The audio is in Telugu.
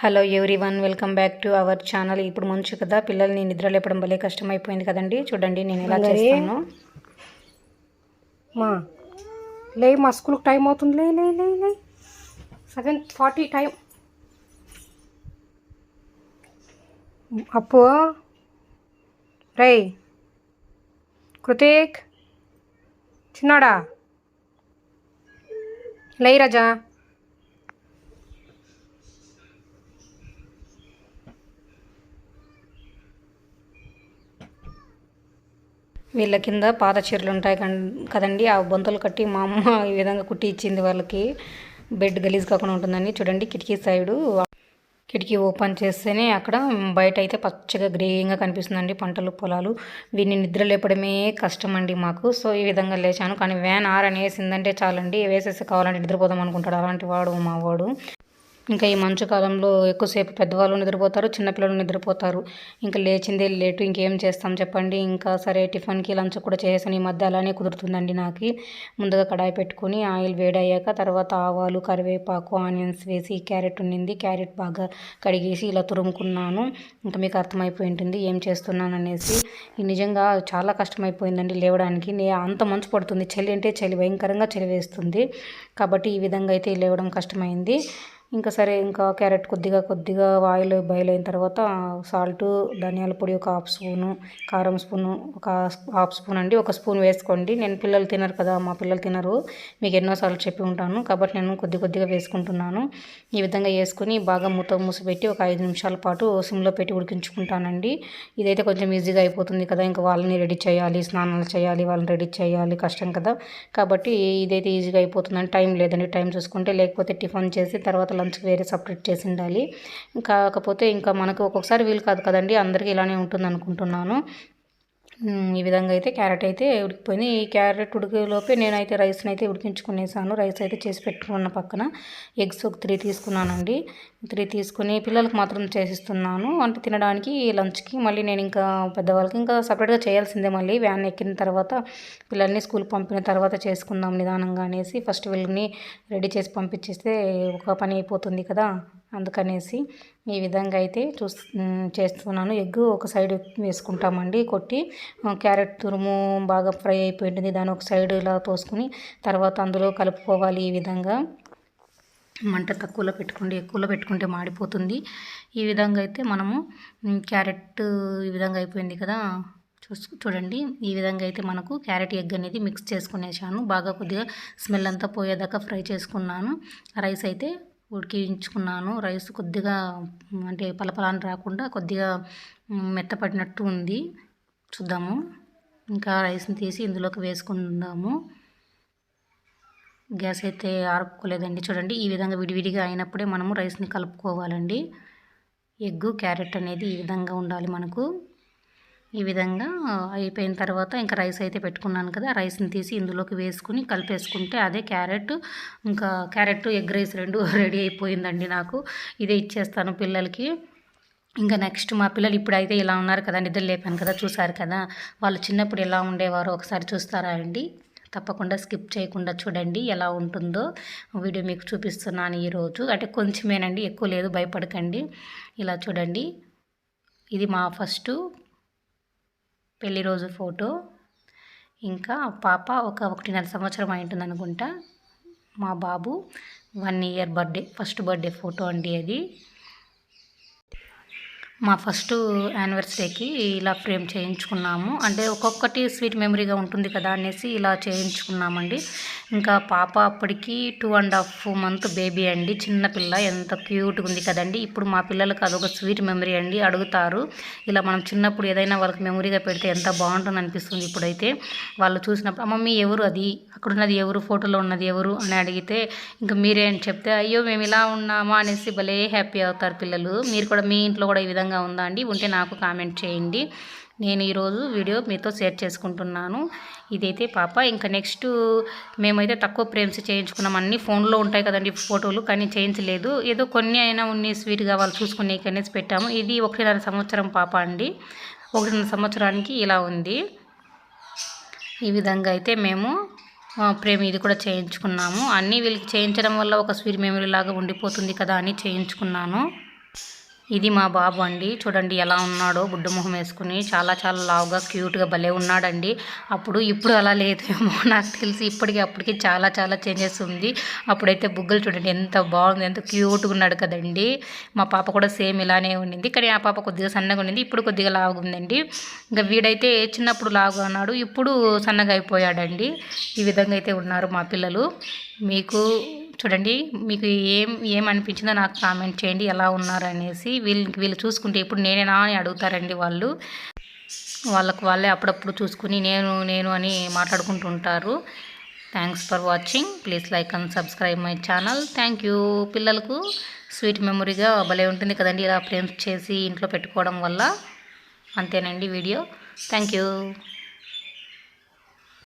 Hello every welcome back to our channel. ఇప్పుడు మంచు కదా పిల్లల్ని నిద్ర లేపడం భలే కష్టమైపోయింది కదండి. చూడండి నేను ఎలా? చేస్తాను? మా లే మా స్కూల్కి టైం అవుతుంది. లే లే లే లే. Seven forty time. అప్పు. రే కృతిక్. చిన్నాడా? లే రాజా. వీళ్ళ కింద పాత చీరలు ఉంటాయి కదండి. ఆ బొంతలు కట్టి మా అమ్మ ఈ విధంగా కుట్టి ఇచ్చింది వాళ్ళకి. బెడ్ గలీజ్ కాకుండా ఉంటుందని చూడండి కిటికీ సైడు. కిటికీ ఓపెన్ చేస్తేనే అక్కడ బయట అయితే పచ్చగా గ్రీన్గా కనిపిస్తుందండి పంటలు పొలాలు. వీడిని నిద్ర లేపడమే కష్టం అండి మాకు. సో ఈ విధంగా లేచాను. కానీ వ్యాన్ ఆర్ అని వేసిందంటే చాలండి వేసేసి కావాలంటే నిద్రపోదాం అనుకుంటాడు. అలాంటి వాడు మా వాడు. ఇంకా ఈ మంచు కాలంలో ఎక్కువసేపు పెద్దవాళ్ళు నిద్రపోతారు చిన్నపిల్లలు నిద్రపోతారు. ఇంకా లేచిందే లేటు ఇంకేం చేస్తాం చెప్పండి. ఇంకా సరే టిఫిన్కి లంచ్ కూడా చేసాను ఈ మధ్య అలానే కుదురుతుందండి నాకు. ముందుగా కడాయి పెట్టుకొని ఆయిల్ వేడయ్యాక తర్వాత ఆవాలు కరివేపాకు ఆనియన్స్ వేసి క్యారెట్ ఉండింది క్యారెట్ బాగా కడిగేసి ఇలా తురుముకున్నాను. ఇంకా మీకు అర్థమైపోయి ఉంటుంది ఏం చేస్తున్నాను అనేసి. నిజంగా చాలా కష్టమైపోయిందండి లేవడానికి. నే అంత మంచు పడుతుంది. చలి అంటే చలి భయంకరంగా చలి వేస్తుంది. కాబట్టి ఈ విధంగా అయితే లేవడం కష్టమైంది. ఇంకా సరే ఇంకా క్యారెట్ కొద్దిగా కొద్దిగా ఆయిల్ బాయిల్ అయిన తర్వాత సాల్ట్ ధనియాల పొడి ఒక హాఫ్ స్పూను కారం స్పూను ఒక హాఫ్ స్పూన్ అండి. ఒక స్పూన్ వేసుకోండి. నేను పిల్లలు తినరు కదా మా పిల్లలు తినరు. మీకు ఎన్నోసార్లు చెప్పి ఉంటాను. కాబట్టి నేను కొద్ది కొద్దిగా వేసుకుంటున్నాను. ఈ విధంగా వేసుకుని బాగా మూత మూసిపెట్టి ఒక ఐదు నిమిషాల పాటు సిమ్లో పెట్టి ఉడికించుకుంటానండి. ఇదైతే కొంచెం ఈజీగా అయిపోతుంది కదా ఇంకా వాళ్ళని రెడీ చేయాలి స్నానాలు చేయాలి వాళ్ళని రెడీ చేయాలి కష్టం కదా. కాబట్టి ఇదైతే ఈజీగా అయిపోతుందని టైం లేదండి. టైం చూసుకుంటే లేకపోతే టిఫిన్ చేసి తర్వాత లంచ్కి వేరే సపరేట్ చేసి ఉండాలి కాకపోతే ఇంకా మనకు ఒక్కొక్కసారి వీలు కాదు కదండి. అందరికీ ఇలానే ఉంటుంది అనుకుంటున్నాను ఈ విధంగా అయితే క్యారెట్ అయితే ఉడికిపోయింది. ఈ క్యారెట్ ఉడికేలోపే నేనైతే రైస్ని అయితే ఉడికించుకునేసాను. రైస్ అయితే చేసి పెట్టుకున్న పక్కన ఎగ్స్ ఒక త్రీ తీసుకున్నానండి. త్రీ తీసుకుని పిల్లలకు మాత్రం చేసిస్తున్నాను. అంటే తినడానికి లంచ్కి మళ్ళీ నేను ఇంకా పెద్దవాళ్ళకి ఇంకా సపరేట్గా చేయాల్సిందే మళ్ళీ. వ్యాన్ ఎక్కిన తర్వాత పిల్లల్ని స్కూల్కి పంపిన తర్వాత చేసుకుందాం నిదానంగా అనేసి ఫస్ట్ వీళ్ళని రెడీ చేసి పంపించేస్తే ఒక పని అయిపోతుంది కదా. అందుకనేసి ఈ విధంగా అయితే చూస్ చేస్తున్నాను. ఎగ్ ఒక సైడ్ వేసుకుంటామండి కొట్టి క్యారెట్ తురుము బాగా ఫ్రై అయిపోయింది దాన్ని ఒక సైడ్ ఇలా తోసుకుని తర్వాత అందులో కలుపుకోవాలి ఈ విధంగా. మంట తక్కువలో పెట్టుకోండి ఎక్కువలో పెట్టుకుంటే మాడిపోతుంది. ఈ విధంగా అయితే మనము క్యారెట్ ఈ విధంగా అయిపోయింది కదా. చూసు చూడండి ఈ విధంగా అయితే మనకు క్యారెట్ ఎగ్ అనేది మిక్స్ చేసుకునేసాను బాగా కొద్దిగా స్మెల్ అంతా పోయేదాకా ఫ్రై చేసుకున్నాను. రైస్ అయితే ఉడికించుకున్నాను. రైస్ కొద్దిగా అంటే పలపలాని రాకుండా కొద్దిగా మెత్తపడినట్టు ఉంది. చూద్దాము. ఇంకా రైస్ని తీసి ఇందులోకి వేసుకుందాము. గ్యాస్ అయితే ఆర్పుకోలేదండి. చూడండి ఈ విధంగా విడివిడిగా అయినప్పుడే మనము రైస్ని కలుపుకోవాలండి. ఎగ్గు క్యారెట్ అనేది ఈ విధంగా ఉండాలి మనకు. ఈ విధంగా అయిపోయిన తర్వాత ఇంకా రైస్ అయితే పెట్టుకున్నాను కదా రైస్ని తీసి ఇందులోకి వేసుకుని కలిపేసుకుంటే అదే క్యారెట్ ఇంకా క్యారెట్ ఎగ్ రైస్ రెండు రెడీ అయిపోయిందండి నాకు. ఇదే ఇచ్చేస్తాను పిల్లలకి. ఇంకా నెక్స్ట్ మా పిల్లలు ఇప్పుడైతే ఇలా ఉన్నారు కదా నిద్ర లేపాను కదా చూసారు కదా వాళ్ళు చిన్నప్పుడు ఎలా ఉండేవారో ఒకసారి చూస్తారా అండి? తప్పకుండా స్కిప్ చేయకుండా చూడండి ఎలా ఉంటుందో. వీడియో మీకు చూపిస్తున్నాను ఈరోజు అంటే కొంచెమేనండి ఎక్కువ లేదు భయపడకండి. ఇలా చూడండి. ఇది మా ఫస్ట్ పెళ్ళి రోజు ఫోటో. ఇంకా పాప ఒక ఒకటిన్నర సంవత్సరం అయింటుంది అనుకుంటా మా బాబు one year birthday first birthday photo అండి అది. మా ఫస్ట్ యానివర్సరీకి ఇలా ఫ్రేమ్ చేయించుకున్నాము. అంటే ఒక్కొక్కటి స్వీట్ మెమరీగా ఉంటుంది కదా అనేసి ఇలా చేయించుకున్నామండి. ఇంకా పాప అప్పటికి two and half month baby అండి. చిన్న పిల్ల ఎంత క్యూట్గా ఉంది కదండి. ఇప్పుడు మా పిల్లలకు అదొక స్వీట్ మెమరీ అండి. అడుగుతారు ఇలా మనం చిన్నప్పుడు ఏదైనా వాళ్ళకి మెమరీగా పెడితే ఎంత బాగుంటుంది అనిపిస్తుంది ఇప్పుడైతే. వాళ్ళు చూసినప్పుడు మమ్మీ ఎవరు అది? అక్కడ ఉన్నది ఎవరు? ఫోటోలో ఉన్నది ఎవరు? అని అడిగితే ఇంకా మీరే అని చెప్తే అయ్యో మేము ఇలా ఉన్నామా? అనేసి భలే హ్యాపీ అవుతారు పిల్లలు. మీరు కూడా మీ ఇంట్లో కూడా ఈ విధంగా ఉందా అండి? ఉంటే నాకు కామెంట్ చేయండి. నేను ఈరోజు వీడియో మీతో షేర్ చేసుకుంటున్నాను. ఇదైతే పాప. ఇంకా నెక్స్ట్ మేమైతే తక్కువ ఫ్రేమ్స్ చేయించుకున్నాం. అన్ని ఫోన్లో ఉంటాయి కదండి ఫోటోలు. కానీ చేయించలేదు. ఏదో కొన్ని అయినా ఉన్ని స్వీట్గా వాళ్ళు చూసుకునే అనేసి పెట్టాము. ఇది ఒకటిన్నర సంవత్సరం పాప అండి. ఒకటిన్నర సంవత్సరానికి ఇలా ఉంది. ఈ విధంగా అయితే మేము ప్రేమ ఇది కూడా చేయించుకున్నాము. అన్నీ వీళ్ళకి చేయించడం వల్ల ఒక స్వీట్ మెమరీ లాగా ఉండిపోతుంది కదా అని చేయించుకున్నాను. ఇది మా బాబు అండి. చూడండి ఎలా ఉన్నాడో బుడ్డ మొహం వేసుకుని చాలా చాలా లావుగా క్యూట్గా భలే ఉన్నాడండి. అప్పుడు ఇప్పుడు అలా లేదేమో నాకు తెలిసి ఇప్పటికి అప్పటికి చాలా చాలా చేంజెస్ ఉంది. అప్పుడైతే బుగ్గలు చూడండి ఎంత బాగుంది ఎంత క్యూట్గా ఉన్నాడు కదండి. మా పాప కూడా సేమ్ ఇలానే ఉండింది. కానీ ఆ పాప కొద్దిగా సన్నగా ఉండింది ఇప్పుడు కొద్దిగా లావుగా ఉందండి. ఇంకా వీడైతే చిన్నప్పుడు లావుగా ఉన్నాడు ఇప్పుడు సన్నగా అయిపోయాడండి. ఈ విధంగా అయితే ఉన్నారు మా పిల్లలు. మీకు చూడండి మీకు ఏం ఏమనిపించిందో నాకు కామెంట్ చేయండి ఎలా ఉన్నారు అనేసి వీళ్ళు వీళ్ళు చూసుకుంటే ఇప్పుడు నేనేనా అని అడుగుతారండి వాళ్ళు. వాళ్ళకు వాళ్ళే అప్పుడప్పుడు చూసుకుని నేను నేను అని మాట్లాడుకుంటుంటారు. Thanks for watching please like and subscribe my channel thank you పిల్లలకు స్వీట్ మెమొరీగా భలే ఉంటుంది కదండి ఇలా ఫ్రేమ్స్ చేసి ఇంట్లో పెట్టుకోవడం వల్ల. అంతేనండి వీడియో. Thank you